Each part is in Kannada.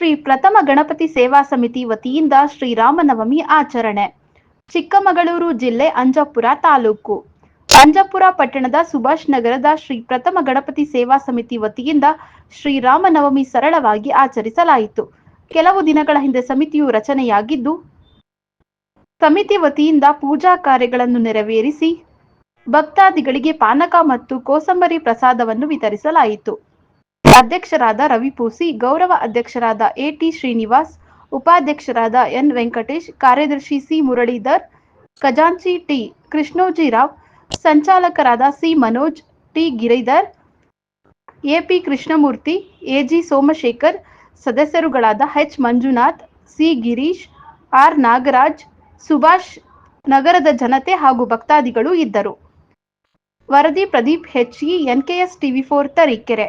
ಶ್ರೀ ಪ್ರಥಮ ಗಣಪತಿ ಸೇವಾ ಸಮಿತಿ ವತಿಯಿಂದ ಶ್ರೀರಾಮನವಮಿ ಆಚರಣೆ. ಚಿಕ್ಕಮಗಳೂರು ಜಿಲ್ಲೆ ಅಂಜಪುರ ತಾಲೂಕು. ಅಂಜಪುರ ಪಟ್ಟಣದ ಸುಭಾಷ್ ನಗರದ ಶ್ರೀ ಪ್ರಥಮ ಗಣಪತಿ ಸೇವಾ ಸಮಿತಿ ವತಿಯಿಂದ ಶ್ರೀರಾಮನವಮಿ ಸರಳವಾಗಿ ಆಚರಿಸಲಾಯಿತು. ಕೆಲವು ದಿನಗಳ ಹಿಂದೆ ಸಮಿತಿಯು ರಚನೆಯಾಗಿದ್ದು, ಸಮಿತಿ ವತಿಯಿಂದ ಪೂಜಾ ಕಾರ್ಯಗಳನ್ನು ನೆರವೇರಿಸಿ ಭಕ್ತಾದಿಗಳಿಗೆ ಪಾನಕ ಮತ್ತು ಕೋಸಂಬರಿ ಪ್ರಸಾದವನ್ನು ವಿತರಿಸಲಾಯಿತು. ಅಧ್ಯಕ್ಷರಾದ ರವಿ ಪೂಸಿ, ಗೌರವ ಅಧ್ಯಕ್ಷರಾದ ಎಟಿ ಶ್ರೀನಿವಾಸ್, ಉಪಾಧ್ಯಕ್ಷರಾದ ಎನ್ ವೆಂಕಟೇಶ್, ಕಾರ್ಯದರ್ಶಿ ಸಿ ಮುರಳೀಧರ್, ಖಜಾಂಚಿ T Krishnoji Rao, ಸಂಚಾಲಕರಾದ C Manoj, T Giridhar AP Krishnamurthy AG Somashekhar, ಸದಸ್ಯರುಗಳಾದ H Manjunath, C Girish, R Nagaraj, Subhash, ನಗರದ ಜನತೆ ಹಾಗೂ ಭಕ್ತಾದಿಗಳು ಇದ್ದರು. ವರದಿ Pradeep HE NKS TV four Tarikere.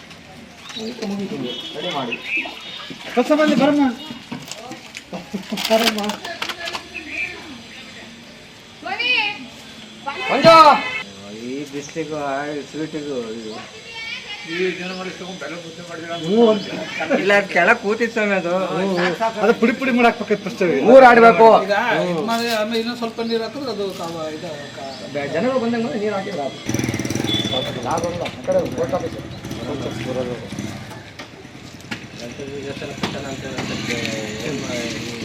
ಕಸಬಲ್ಲಿ ಬರಮ್ಮ. ಈ ಬಿಸ್ಲಿಗೂ ಸ್ವೀಟಿಗೂ ಇಲ್ಲ ಅದ್ ಕೆಳಗ್ ಕೂತಿತ್ತು ಸ್ವಾಮಿ ಅದು. ಅದು ಪುಡಿ ಪುಡಿ ಮಾಡಾಕ್ಬೇಕೈತೆ ಫಸ್ಟ್ ಮೂರ್ ಆಡ್ಬೇಕು. ಈಗ ಇದ್ ಮಾಡಿ ಆಮೇಲೆ ಜನಗಳು ಸ್ವಲ್ಪ ನೀರು ಹಾಕಿದ್ರೆ antes, ya se lo escuchan antes de, de, de